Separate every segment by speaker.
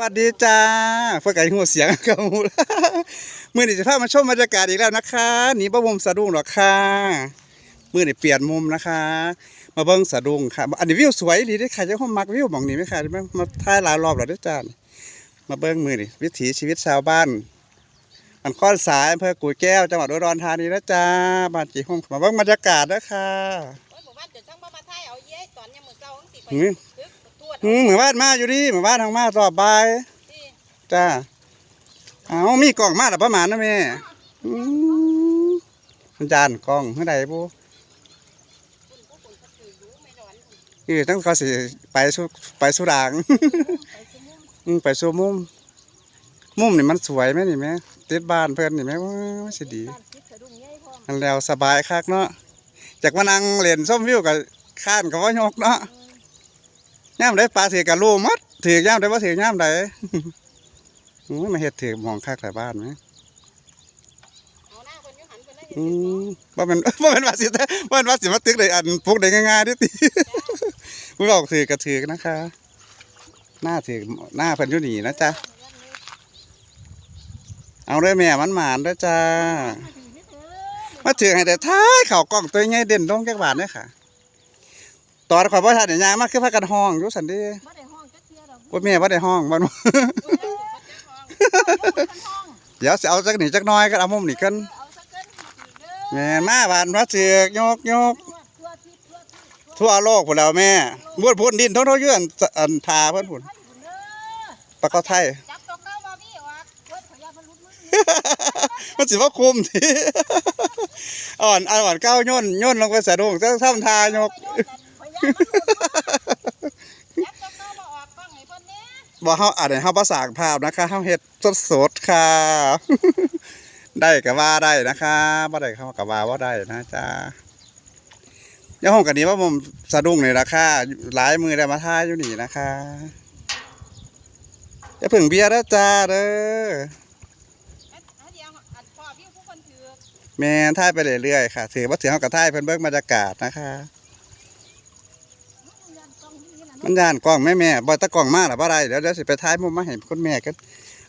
Speaker 1: วัสดีจ้าเพื่อไก่หัวเสียงกับหมูมื่อนี้จะพามาชมบรรยากาศอีกแล้วนะคะหนีบ่มุมสะดุ้งหรอกค่ะมื่อนี้เปลี่ยนมุมนะคะ มาเบิ้งสะดุ้งค่ะ อันนี้วิวสวยดีเด้อค่ะเจ้าของมักวิวหมองนี้ไหมค่ะมามาถ่ายหลายรอบแล้วเด้วยจ้านี่มาเบิ้งมือนี่วิถีชีวิตชาวบ้านมันข้อนสายอำเภอกู่แก้วจังหวัดอุดรธานีนะจ้าบ้านจีห้องมาเบิ้งบรรยากาศนะคะ
Speaker 2: โอ้ยหมู่บ้านเดี๋ยวช่างบ้านมาไทยเอาเย้ตอนยังมือเศร้าทั้งสี่ไป
Speaker 1: หืม
Speaker 2: ตึกตรวจ
Speaker 1: อืมเหมือนบ้านมาอยู่ดิเหมือนบ้านทางมารอบบ่าย
Speaker 2: ที่
Speaker 1: จ้าเอามีกล่องมาแล้วประมาณนะแม่อืมมันจานกล่องเท่าใดบุ
Speaker 2: คุณผู้คนเขาถือรู้ไม่ร้อน
Speaker 1: คือตั้งเขาสิไปสุไปสุราง
Speaker 2: ไปชั่วโมง
Speaker 1: อืมไปสู่มุม มุมนี่มันสวยไหมนี่แม่ติดบ้านเพื่อนนี่แม่ว้าวสิดี
Speaker 2: บ้านคิดสะดุ้งใหญ่พร้อม
Speaker 1: มันแล้วสบายคักเนาะจากมานั่งเล่นส้มวิวกับข้านกับว่ายกเนาะ ย่ามได้ปลาถือกับลูกมัดถือย่ามได้ว่าถือย่ามใดโอ้ยมาเฮ็ดถือหมองคักแต่บ้านไหม
Speaker 2: เอาหน้าคนอยุหันคนนั้น
Speaker 1: อืมว่ามันว่ามันว่าสิว่ามันว่าสิมาตึกได้อันพวกได้ง่ายๆเดิติผู้บอกถือกระถือนะคะ หน้าถือหน้าเพันอยุนีนะจ๊ะเอาเลยแม่มันหมานด้วยจ้ามาถือให้แต่ท้ายเข่ากล้องตัวใหญ่เด่นดงแก้บาทเนี่ยค่ะ ตอนข่อยพ่อทานเนี่ยยางมากคือพากันห้องอยู่สันเดี
Speaker 2: บ่ได้ห้องจักเที่ยดอก
Speaker 1: ว่าแม่ว่าได้ห้องมัน
Speaker 2: ห้อง
Speaker 1: เดี๋ยวสิเอาจักหนีจักหน้อยก็เอามุมนี่กัน
Speaker 2: เอาสักเกินเด้อ
Speaker 1: แม่มาบานมาเสือกยกยก
Speaker 2: ทั่วทั่วที่ทั่วที่ทั่ว
Speaker 1: ทั่วโลกพุ่นแล้วแม่บวดพุ่นดินท้องท้องยื่นอันทาเพิ่นพุ่น
Speaker 2: ให้อยู่เด้อ
Speaker 1: ปลากาไทย
Speaker 2: จับตัวเก้าบ่มีว่าเพิ่นขอยาเพิ่นรุดมือ
Speaker 1: มันสิว่าคุมทีอ่อนอ่อนเก้าย่นย่นลงไปสะดุ้งจะทำทายก
Speaker 2: ขอยามันรุดจับตัวเก้าบ่ออกกล้องให้เพิ่นแหน่
Speaker 1: บ่เฮาอันนี้เฮาประสานภาพนะคะเฮาเฮ็ดสดๆค่ะ ได้ก็ว่าได้นะคะบ่ได้เขาก็ว่าบ่ได้นะจ๊ะอยังห้องกันนี้ว่าผมสะดุ้งนี่ราคาหลายมือได้มาทายอยู่นี่นะคะอย่าเพิ่งเบียร์นะจ้าเด้อ
Speaker 2: อันอันเดียวอันพ่อพี่ผู้คนถือ
Speaker 1: แม่นถ่ายไปเรื่อยๆค่ะถือว่าถือเฮากับถ่ายเพิ่นเบิ่งบรรยากาศนะคะ
Speaker 2: ยันกล้องนี่นะ
Speaker 1: มันย่านกล้องแม่แม่บ่ตะกล้องมาหรอบ่ได้เดี๋ยวเดี๋ยวสิไปถ่ายมุมมาให้คุณแม่กัน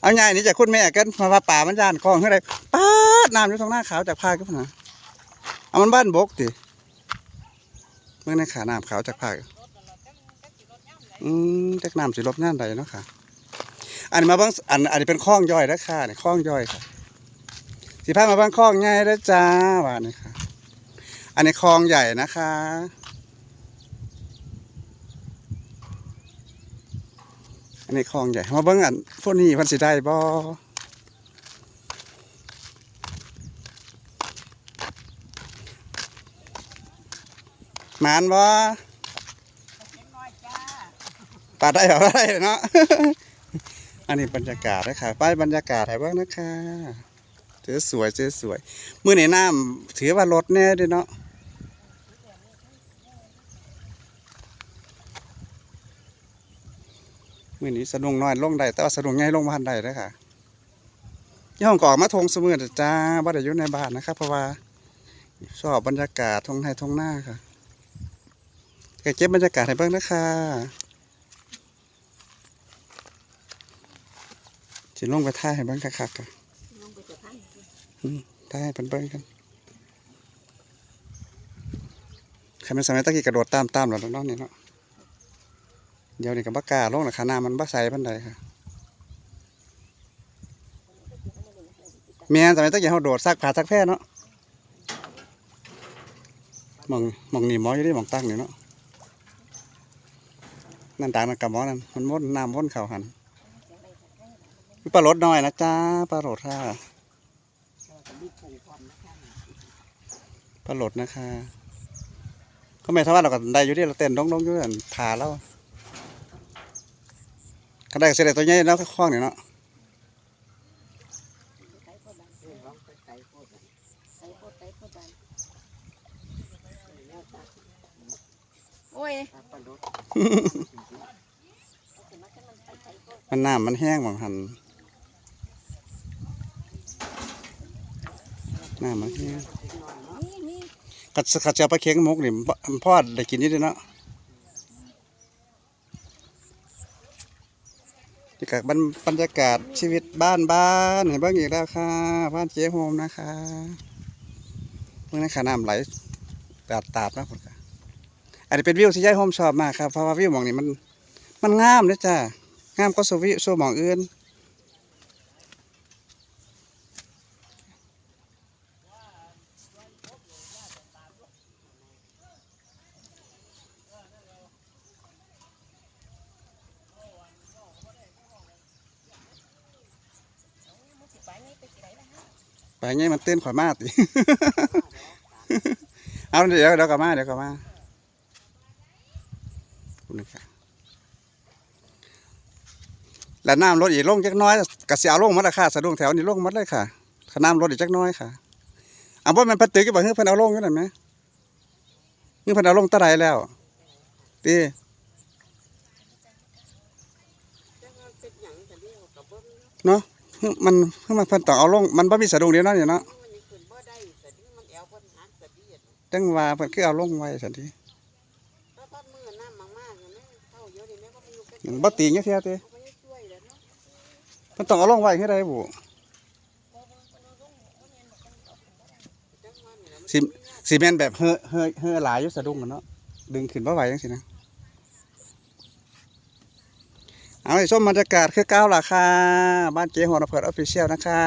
Speaker 1: เอาง่ายนี่จากคุณแม่กันมาว่าป่ามันย่านกล้องเท่าใดป๊าดน้ำอยู่ตรงหน้าขาวจากพากันพุ่นน่ะเอามันบ้านบกติเมื่อในขาน้ำขาวจากพากันอืมจากน้ำสิลบย่านใดเนาะค่ะ อันนี้มาเบางอันอันนี้เป็นคล้องย่อยนะค่ะเนี่ยคล้องย่อยค่ะสิพามาบ้างคล้องใหญ่แล้วจ้าว่านี่ค่ะ อันนี้คลองใหญ่นะคะ อันนี้คลองใหญ่มาเบิ่งอันพวกนี้เพันสิได้บ่หมานบ่
Speaker 2: เล็กน้อยจ้า
Speaker 1: ปาดได้เหรอได้เนาะ อันนี้บรรยากาศนะคะป้ายบรรยากาศให้เบิ่งนะคะเจอสวยเจอสวย มื้อนี้น้ำถือว่าลดแน่เด้วยเนาะ มื้อนี้สะดุ้งน้อยลงได้แต่ว่าสะดุ้งใหญ่ลงบ่ทันได้เด้อค่ะที่ห้องกอมาทงเสมอจ้าบ่ได้อยู่ในบ้านนะครับ เพราะว่าชอบบรรยากาศทงไทยทงหน้าค่ะก็เก็บบรรยากาศให้เบิ่งนะคะสิลงไปท่าให้เบิ่งคักๆค่ะ
Speaker 2: ลงไปจะพัน
Speaker 1: ท่าให้เพิ่นเบิ่งกันใครเป็นสมัยตะกี้กระโดดตามๆแล้วเนาะนี่เนาะ เดี๋ยวนี้ก็บ่กล้าลงแล้วค่ะน้ามันบ่ใสปานใดค่ะแม่นสมัยตะกี้เฮาโดดซักผ้าซักแพร่เนาะมองมองนี่หมออยู่ดิหมองตั้งนี่เนาะนั่นดังนั่นกับหมอนั่นมันมดน้ำวนเข่าหันปลาลดน้อยนะจ้าปลาโหลดค่ะปลาโหลดนะคะเขาไม่ทว่าเราก็ได้อยู่ที่เราเต้นดงๆอยู่นั่นผาแล้ว ก็ได้เสด็จตัวใหญ่แล้วก็คล้องนี่เนาะ
Speaker 2: ไก่โคตรดันไก่โคตรไก่โคตรไก่โคตรดันโอ้ย
Speaker 1: มันน้ำมันแห้งบางหันน้ำมันแห้ง
Speaker 2: นี่นี่
Speaker 1: กัดกัดเจียวปลาเค็งมุกนี่บ่พ่อได้กินนี่เด้อเนาะ กับบรรยากาศชีวิตบ้านบ้านเห็นบ้างอีกแล้วค่ะ บ้านเจ๊โฮมนะคะเมื่อนั้นขาน้ำไหลตาดตาบนะผมค่ะอันนี้เป็นวิวที่ยายโฮมชอบมากครับเพราะว่าวิวหมองนี้มันมันงามเลยจ้างามก็สวิโซหมองอื่น
Speaker 2: มึงสิไปนี่ไปสิไหนล่ะฮะ
Speaker 1: ไปไงมันเต้นข่อยมาติเอาเดี๋ยวเดี๋ยวกลับมาเดี๋ยวกลับมาคุณนึกค่ะแล้วน้ำลดอีกลงจักน้อยกระเสียลงมาราคาสะดุ้งแถวนี้ลงมัดเลยค่ะขน้ำลดอีกจักน้อยค่ะเอาว่ามันพัดตึกก็บอกเฮ้ยพิ่นเอาลงกันหน่อยไหมนี่พิ่นเอาลงตะไดแล้วตี
Speaker 2: เนหยังกันเดีเนาะ
Speaker 1: มันเฮ้ยมันเพิ่นต้องเอาลงมันบ่มีสะดุ้งเดียวนั่นอยู่เนาะ
Speaker 2: มันยังขึ้นบ่ได้สะดิ้งมันแอวเพิ่นหักสะดิ้ง
Speaker 1: จังว่าเพิ่นคือเอาลงไว้สันที
Speaker 2: ถ้าพัดมือน้ำมากๆเนี่ยเท่าเยอะดิแม่ก็ไม่อยู่กัน
Speaker 1: มันบ่ตีเงี้ยเทียติ
Speaker 2: เอาไปช่วยแล้วเนาะ
Speaker 1: เพิ่นต้องเอาลงไว้ให้ได้บุ
Speaker 2: จังว่านี่ล่ะมัน
Speaker 1: สิสิแม่นแบบเฮอเฮอเฮอหลายอยู่สะดุ้งกันเนาะดึงขึ้นบ่ไหวจังซี่นะ เอาให้ชมบรรยากาศคือเก้าวล่ะค่ะ บ้านเจ๊หัวระเพิดออฟฟิเชียลนะคะ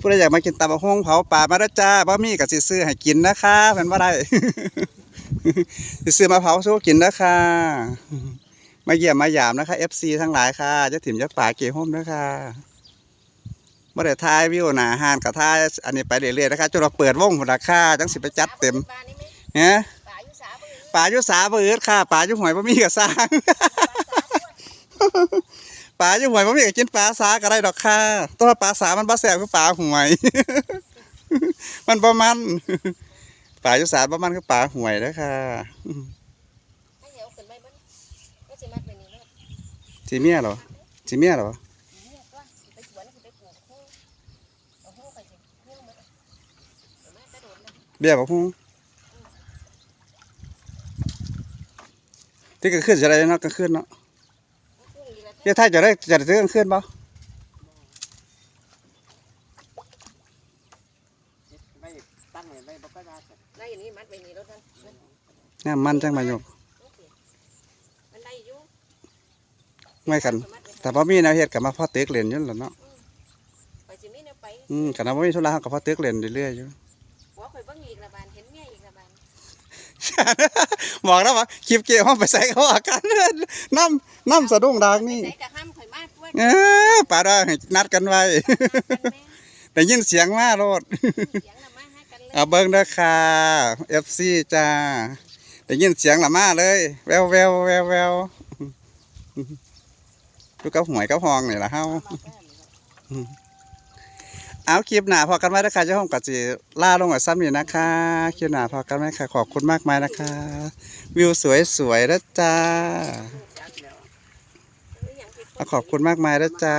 Speaker 1: ผู้ใดอยากมากินตับะฮงเผาป่ามาแล้วจ้าบ่มีก็สิซื้อให้กินนะคะเพิ่นบ่ได้สิซื้อมาเผาสู้กินนะคะมาเยี่ยมมายามนะคะ FC ทั้งหลายค่ะจะถิ่มจะป่าเก๋โฮมด้วยค่ะบ่ได้ถ่ายวิวหน้าห้านก็ถ่ายอันนี้ไปเรื่อยๆนะคะจนเราเปิดวงพุ่นราคาจังสิไปจัดเต็ม
Speaker 2: ปลานี่ไหม
Speaker 1: เนะ
Speaker 2: ปลาอยู่สาบ่อื่น
Speaker 1: ป่าอยู่สาบ่อืดค่ะป่าอยู่หวยบ่มีก็สร้าง ป่าอยู่หวยบ่มีก็กินปลาสาก็ได้ดอกค่ะแตัวาปลาสามันบ่แซ่บคือปลาหวย มันบ่มันป่าอยู่สาบ่มันคือปลาหวยเด้อค่ะ
Speaker 2: ให้เหวขึ้นไปเบิ่งก็สิมัดไปนี่เนาะ
Speaker 1: สิเมียเหรอสิเมียเหรอ
Speaker 2: เนี่ยตัวสิไปสวนสิไปปลูกฮู้เอาฮู้ไปสิฮู้หมดเอามากระโดดเลย
Speaker 1: เบี้ยบ่ฮู้ที่ก็ขึ้นจะได้เนาะก็ขึ้นเนาะ
Speaker 2: ฮู้อีละ
Speaker 1: เดี๋ยวถ้าจะได้จะได้ซื้อกลางคืนบ่
Speaker 3: ไม่ตั้งเลยไม่บอกก็ได้แต่
Speaker 2: ได้อย่างนี้มัดไปนี่รถนั่น
Speaker 1: เนี่ยมันจังมายก
Speaker 2: มันได้อยู่
Speaker 1: ไม่กันแต่บ่มีแนวเฮ็ดก็มาพ่อตึกเล่นอยู่นั่นล่ะเนาะ
Speaker 2: ไปสิมีแนวไป
Speaker 1: อืมกันบ่มีธุระเฮาก็พ่อตึกเล่นเรื่อยๆอยู่
Speaker 2: หัวข่อยเบิ่งอีกละบาน บ
Speaker 1: อกแล้วว่าคลิปเกมห้องไปใส่เขาอาการน้ำน้ำสะดุ้งดังนี่
Speaker 2: ใส่กะห้ำข่อยมาด้วย
Speaker 1: เออป่าได้ให้นัดกันไว้ได้ยินเสียงมาโลด
Speaker 2: เสียงละมาหากันเลย
Speaker 1: เอาเบิ้งเด้อค่ะ FC จ้าได้ยินเสียงละมาเลย แววแววแววแววดูกับหวยกับหองนี่ล่ะเฮา เอาคลิปหนาพอกันไหมนะคะเจ้าห้องกัสิล่าลงกับซ้ำอยู่นะคะคลิปหนาพอกันไหมค่ะขอบคุณมากมายนะคะ วิวสวยๆนะจ้า
Speaker 2: จักแล้ว
Speaker 1: เอาขอบคุณมากมายนะจ้า